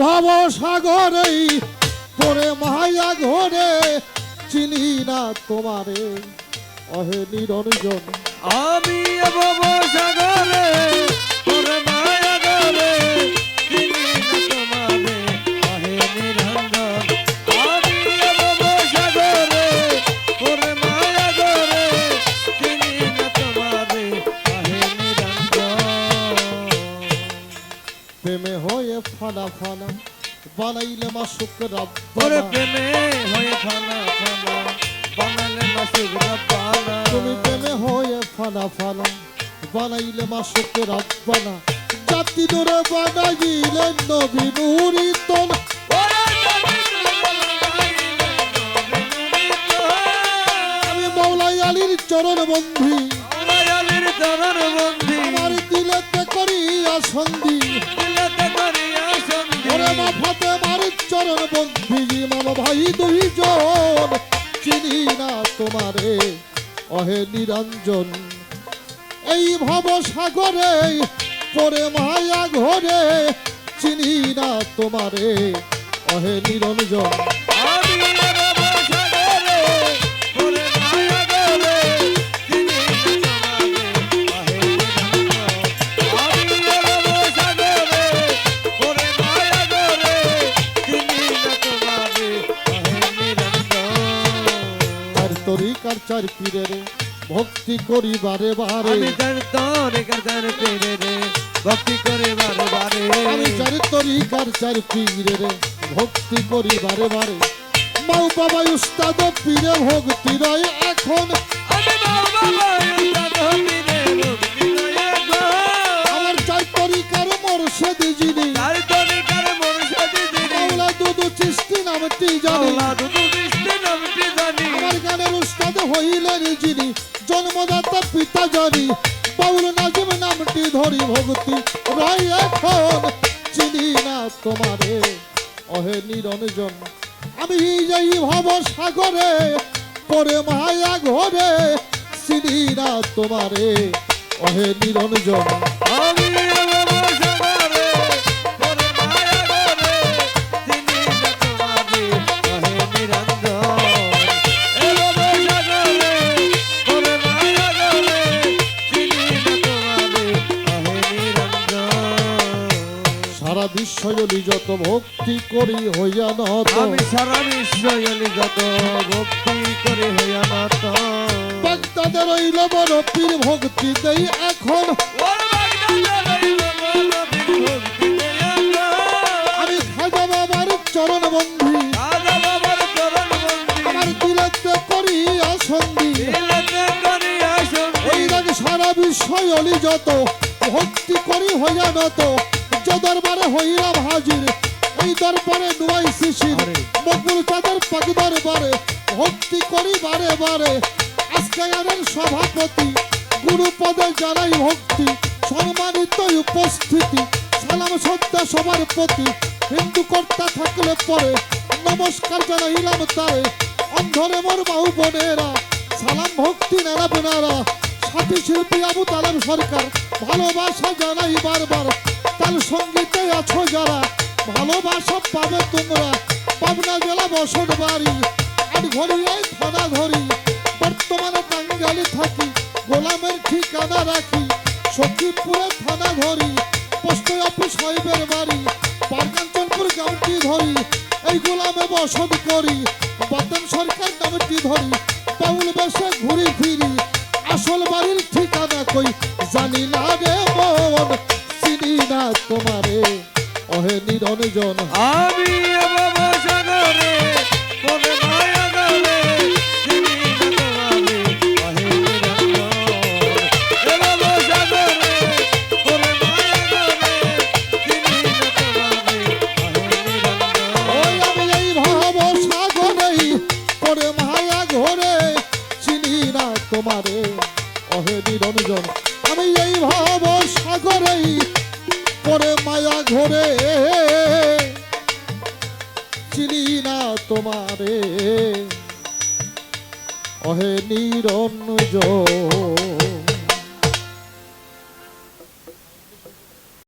ভাব সাগরেই পরে মায়া ঘরে চিনি না তোমারে। অহে নিরঞ্জন আমি প্রেমে হয়ে ফানা ফানা বানাইলে মা শুক্র ওরে প্রেমে হয়ে ফানা ফানা বানালে মাসুক রব্বানা তুমি প্রেমে হয়ে ফানা ফানা বানাইলে মা শুক্র রাব্বানা জাতি দূরে বানাইলে নবী নুরি তোল। আমি মৌলাই আলীর চরণ বন্ধি দুইজন চিনি না তোমারে, অহে নিরঞ্জন। এই ভব পরে মায়া ঘরে চিনি না তোমারে, অহে নিরঞ্জন। তরিকার চার পীরের ভক্তি করি বারে। বারে আমি তোর গান পেরে রে ভক্তি করে বারে। বারে আমি চার তরিকার চার পীরের ভক্তি করি বারে। বারে মাও বাবা উস্তাদ পীরে ভক্তি রয় এখন। আমি বাবা উস্তাদ হবি ভক্তি নয় গো আমার চার তরিকার মোরশেদ যিনি। তার তরিকার মুর্শিদি দিদি মাওলা দুদু চিস্তি নামটি জানি। দুদু হইলেন যিনি, জন্মদাতা পিতা জানি। বাউল নাজিম নামটি ধরি ভক্তি রয় এখন, চিনি না তোমারে। অহে নিরঞ্জন, আমি যাই ভব সাগরে, পরে মায়া ঘরে, চিনি না তোমারে। অহে নিরঞ্জন, আমি বিশ্বজলি যত ভক্তি করি হইয়া নত আমি সারা বিশ্বয়লি যত ভক্তি করি হইয়া নত বাগদাদের রইল বড় পীর ভক্তি দেই এখন। বাগদাদা আমি খাজা বাবার চরণ বন্ধি। আমার দিলেতে করি আসন্দি এই রাগ সারা অলি যত। ভক্তি করি হইয়া নত যে দরবারে হইলাম হাজির। এই দরবারে নুয়াই শিশির। মকবুল চাঁদের পাক দরবারে ভক্তি করি বারে বারে। আজকে সভাপতি গুরু পদে জানাই ভক্তি সম্মানিত উপস্থিতি। সালাম শ্রদ্ধা সবার প্রতি হিন্দু কর্তা থাকলে পরে নমস্কার জানাইলাম তারে। অন্ধরে মোর বাহু বোনেরা সালাম ভক্তি নেরা বোনারা সাথী শিল্পী আবু তালাম সরকার ভালোবাসা জানাই বারবার। তার সঙ্গীতে আছো যারা, ভালোবাসা পাবে তোমরা। পাবনা জেলা বসত বাড়ি আর ঘড়িয়ায় থানা ধরি বর্তমানে টাঙ্গালি থাকি, গোলামের ঠিকানা রাখি। সখীপুরে থানা ধরি পোস্ট অফিস সাহেবের বাড়ি। পারকাঞ্চনপুর গ্রামটি ধরি, এই গোলামে বসত করি। বাতন সরকার নামটি ধরি, বাউল বেশে ঘুরি ফিরি। আসল বাড়ির ঠিকানা কই, জানি না রে মন তোমারে অহে নিরঞ্জন আমি বাবা সাগরে তোর মায়া গরে তোমারে অহে নিরঞ্জন আমি এই ভাব সাগরেই ঘরে। চিনি না তোমারে। অহে নিরঞ্জন।